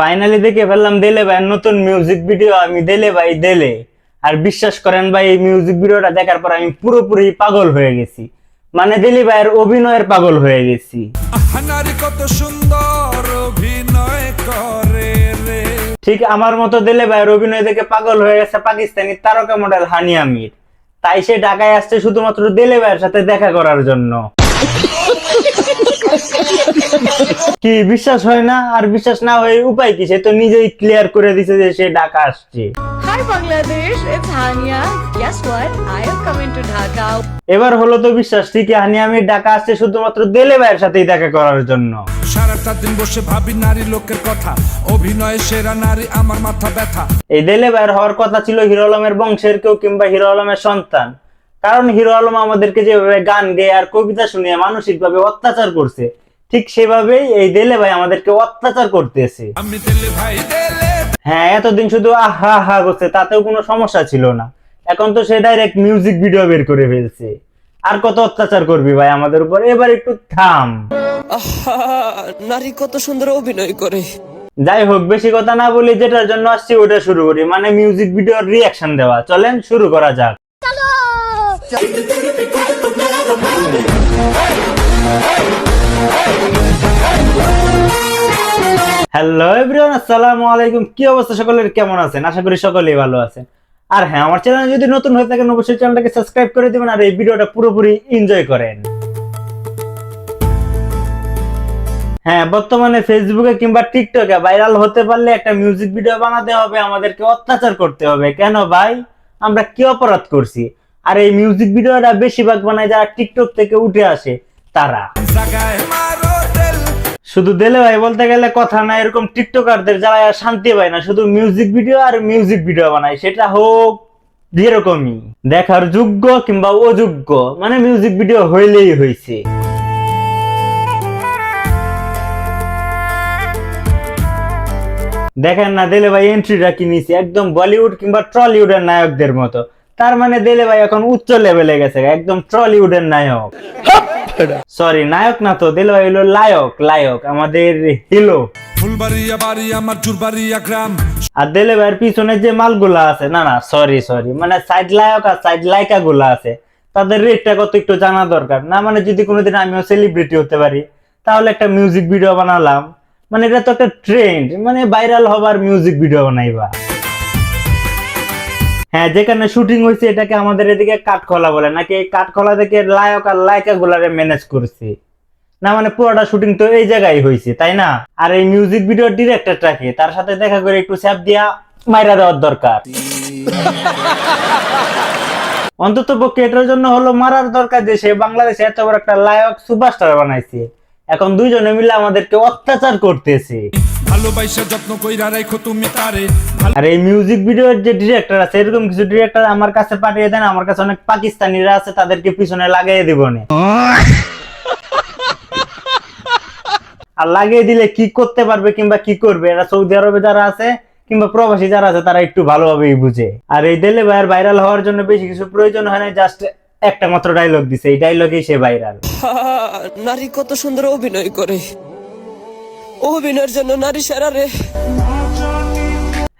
Finally দেখে ফেললাম দেলে ভাই নতুন মিউজিক ভিডিও আমি দেলে ভাই দেলে। আর বিশ্বাস করেন ভাই এই মিউজিক ভিডিওটা দেখার পর আমি পুরোপুরি পাগল হয়ে গেছি। মানে দিলি ভাইয়ের অভিনয়ের পাগল হয়ে গেছি। কত সুন্দর অভিনয় করে রে। ঠিক আমার মতো দিলে ভাইয়ের অভিনয় দেখে পাগল হয়ে গেছে পাকিস্তানি তারকা মডেল হানি আমির। তাই সে ঢাকায় আসছে শুধুমাত্র দিলে ভাইয়ের সাথে দেখা করার জন্য। কি বিশ্বাস হয় না? আর বিশ্বাস না হয়ে উপায় কি? সে তো নিজেই ক্লিয়ার করে দিছে যে সে ঢাকা আসছে। Hania. Guess what? I am coming to Dhaka. এবার হলো তো বিশ্বাস ঠিকই হানি আমির ঢাকা আসছে শুধুমাত্র দেলে ভাইয়ের সাথেই দেখা করার জন্য। সারাটা দিন বসে ভাবি নারী লোকের কথা। অভিনয়ে সেরা নারী আমার মাথা ব্যথা। এই দেলে ভাইয়ের হওয়ার কথা ছিল হিরো আলমের বংশের কেউ কিংবা হিরো আলমের সন্তান। কারণ হিরো আলম আমাদেরকে যেভাবে গান গেয়ে আর কবিতা শুনিয়ে মানসিকভাবে অত্যাচার করছে ঠিক সেভাবেই এই দেলে ভাই আমাদেরকে অত্যাচার করতেছে। ভাই হ্যাঁ এতদিন শুধু আহা হা করছে তাতেও কোনো সমস্যা ছিল না। এখন তো সে ডাইরেক্ট মিউজিক ভিডিও বের করে ফেলছে। আর কত অত্যাচার করবি ভাই আমাদের উপর? এবার একটু থাম। নারী কত সুন্দর অভিনয় করে। যাই হোক বেশি কথা না বলি যেটার জন্য আসছি ওটা শুরু করি। মানে মিউজিক ভিডিওর রিয়াকশন দেওয়া। চলেন শুরু করা যাক। হ্যালো এভরিওয়ান আসসালামু আলাইকুম। কি অবস্থা সকলের? কেমন আছেন? আশা করি সকলেই ভালো আছেন। আর হ্যাঁ আমার চ্যানেল যদি নতুন হয়ে থাকেন, অবশ্যই চ্যানেলটাকে সাবস্ক্রাইব করে দিবেন আর এই ভিডিওটা পুরোপুরি এনজয় করেন। হ্যাঁ বর্তমানে ফেসবুকে কিংবা টিকটকে ভাইরাল হতে পারলে একটা মিউজিক ভিডিও বানাতে হবে, আমাদেরকে অত্যাচার করতে হবে। কেন ভাই? আমরা কি অপরাধ করছি? আর এই মিউজিক ভিডিওটা বেশিরভাগ বানায় যারা টিকটক থেকে উঠে আসে, তারা। শুধু দেলে ভাই বলতে গেলে কথা না, এরকম টিকটকারদের যারা শান্তি পায় না। শুধু মিউজিক ভিডিও আর মিউজিক ভিডিও বানায়, সেটা হোক যেরকমই। দেখার যোগ্য কিংবা অযোগ্য মানে মিউজিক ভিডিও হইলেই হয়েছে দেখেন না, দিলে ভাই এন্ট্রিটা কি নিছে? একদম বলিউড কিংবা ট্রলিউডের নায়কদের মতো। তার মানে দেলে ভাই এখন উচ্চ লেভেলে গেছে একদম ট্রলিউডের নায়ক। সরি নায়ক না তো দিলে ভাই হলো লায়ক লায়ক আমাদের হিলো ফুলবাড়িয়া বাড়ি আমার জুরবাড়িয়া গ্রাম। আর দিলে ভাইয়ের পিছনে যে মালগুলা আছে না না সরি সরি মানে সাইড লায়ক আর সাইড লাইকা গুলা আছে তাদের রেটটা কত একটু জানা দরকার। না মানে যদি কোনোদিন আমিও সেলিব্রিটি হতে পারি তাহলে একটা মিউজিক ভিডিও বানালাম। মানে এটা তো একটা ট্রেন্ড মানে ভাইরাল হবার মিউজিক ভিডিও বানাইবা। হ্যাঁ যেখানে শুটিং হয়েছে এটাকে আমাদের এদিকে কাঠখোলা বলে। নাকি এই কাঠখোলা থেকে লায়ক আর লায়কা গুলারে ম্যানেজ করছে। না মানে পুরোটা শুটিং তো এই জায়গায় হয়েছে তাই না? আর এই মিউজিক ভিডিওর ডিরেক্টরটাকে তার সাথে দেখা করে একটু স্যাপ দিয়া মাইরা দেওয়ার দরকার। অন্তত পক্ষে এটার জন্য হলো মারার দরকার যে সে বাংলাদেশে এত বড় একটা লায়ক সুপারস্টার বানাইছে। এখন দুইজনে মিলে আমাদেরকে অত্যাচার করতেছে। ভালোবাসা যত্ন কইরা রাখো তুমি তারে। আর এই মিউজিক ভিডিওর যে ডিরেক্টর আছে এরকম কিছু ডিরেক্টর আমার কাছে পাঠিয়ে দেন আমার কাছে অনেক পাকিস্তানিরা আছে তাদেরকে পিছনে লাগিয়ে দিব না। আর লাগিয়ে দিলে কি করতে পারবে কিংবা কি করবে? এরা সৌদি আরবে যারা আছে কিংবা প্রবাসী যারা আছে তারা একটু ভালোভাবেই বুঝে। আর এই দেলে ভাইয়ের ভাইরাল হওয়ার জন্য বেশি কিছু প্রয়োজন হয় না জাস্ট একটা মাত্র ডায়লগ দিছে এই ডায়লগেই সে ভাইরাল নারী কত সুন্দর অভিনয় করে। অভিনয়ের জন্য নারী সেরা রে।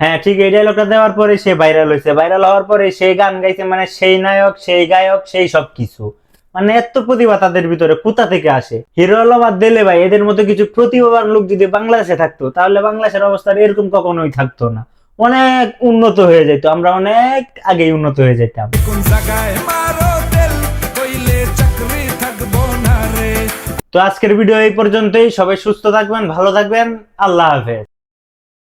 হ্যাঁ ঠিক এই ডায়লগটা দেওয়ার পরে সে ভাইরাল হয়েছে ভাইরাল হওয়ার পরে সেই গান গাইছে মানে সেই নায়ক সেই গায়ক সেই সব কিছু মানে এত প্রতিভা তাদের ভিতরে কোথা থেকে আসে? হিরো আলম আর দেলে ভাই এদের মতো কিছু প্রতিভাবান লোক যদি বাংলাদেশে থাকতো তাহলে বাংলাদেশের অবস্থা এরকম কখনোই থাকতো না। অনেক উন্নত হয়ে যেত আমরা অনেক আগেই উন্নত হয়ে যেতাম। কোন জায়গায় তো আজকের ভিডিও এই পর্যন্তই। সবাই সুস্থ থাকবেন ভালো থাকবেন। আল্লাহ হাফেজ।